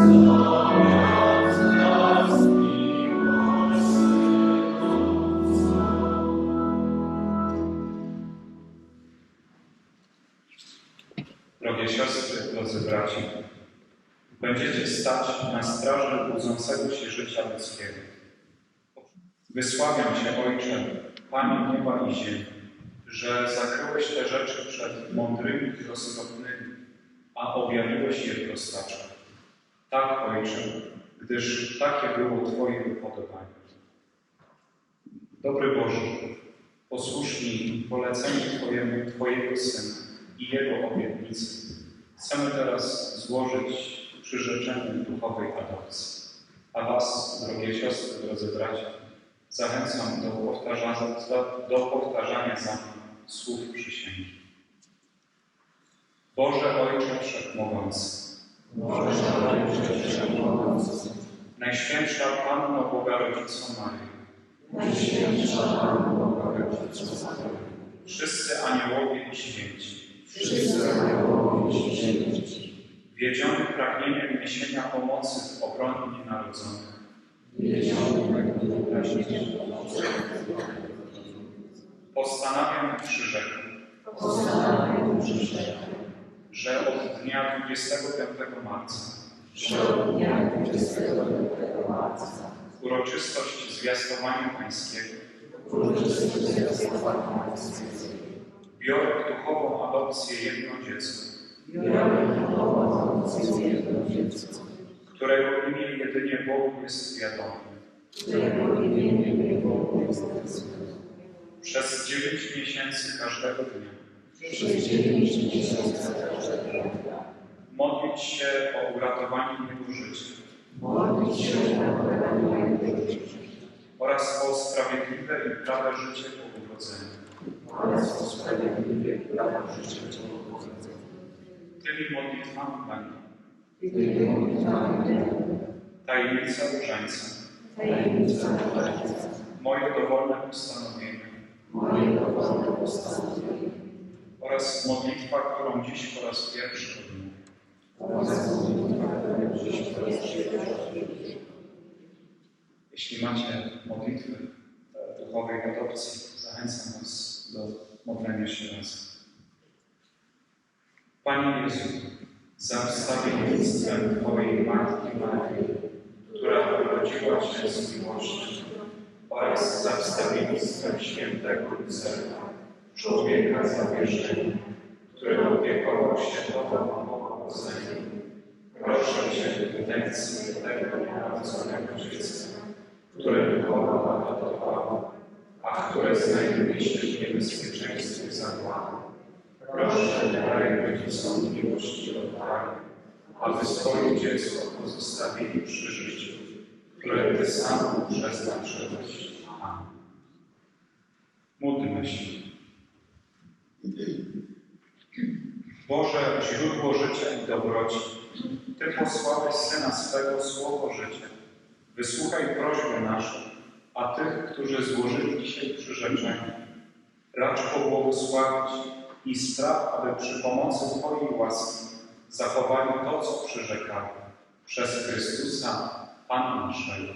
Senhor. Drogie siostry, drodzy braci, będziecie stać na straży budzącego się życia ludzkiego. Wysławiam Cię, Ojcze, Panie nieba i ziemi, że zakryłeś te rzeczy przed mądrymi i rozsądnymi, a objawiłeś je prostaczom. Tak, Ojcze, gdyż takie było Twoje upodobanie. Dobry Boże, posłuszni poleceniu Twojemu, Twojego Syna i Jego obietnicy, chcemy teraz złożyć przyrzeczenie duchowej adopcji. A Was, drogie siostry, drodzy bracia, zachęcam do powtarzania, do powtarzania za mną słów przysięgi. Boże Ojcze Wszechmogący, Boże Ojcze Wszechmogący, Najświętsza Panno Boga Rodzico Maryjo, Najświętsza Panno Boga Rodzico Maryjo, wszyscy aniołowie i święci, wszyscy aniołowie i święci, wiedziony pragnieniem niesienia pomocy w obronie nienarodzonych, wiedziony jak nie wyraźnie, postanawiam i przyrzekam, postanawiam przyrzekam, że od dnia 25 marca. Że od dnia 25 marca. Uroczystość zwiastowania Pańskiego. Uroczystość zwiastowania Pańskiego biorę duchową adopcję jedno dziecko, biorę nową adopcję jedno dziecko, którego imię jedynie Bogu jest którego imię było Przez dziewięć miesięcy każdego dnia. Przez dziewięć miesięcy każdego dnia. modlić się o uratowanie Jego życia. Modlić się o wyrażenie życia. Oraz o sprawiedliwe i prawe życie po urodzeniu. Oraz o sprawiedliwie prawa życia Tymi modlitwami, Panie, Gdy modlitwami. Tajemnica różańca, tajemnica moje dowolne postanowienia moje dowolne postanowienie. Oraz modlitwa, którą dziś po raz pierwszy odmówię. oraz modlitwa, dziś po raz pierwszy Jeśli macie modlitwy e, duchowej adopcji, zachęcam Was do modlenia się razem. Panie Jezu, za wstawiennictwem Twojej Matki Maryi, która urodziła się z miłości, oraz za wstawiennictwem świętego Józefa, człowieka zawierzenia, który opiekował się Tobą po powodzeniu. Proszę Cię w intencji tego nienarodzonego dziecka, które wychowała, adoptowała, a które znajduje się w niebezpieczeństwie zagłady. Proszę, daj rodzicom miłości i odwagi, aby swoje dziecko pozostawili przy życiu, które Ty sam przeznaczyłeś. Módlmy się. Boże, źródło życia i dobroci, Ty posłałeś Syna swego słowo życia. Wysłuchaj prośby naszą, a tych, którzy złożyli dzisiaj przyrzeczenie, racz pobłogosławić i spraw, aby przy pomocy Twojej łaski zachowali to, co przyrzekali. Przez Chrystusa, Pana naszego.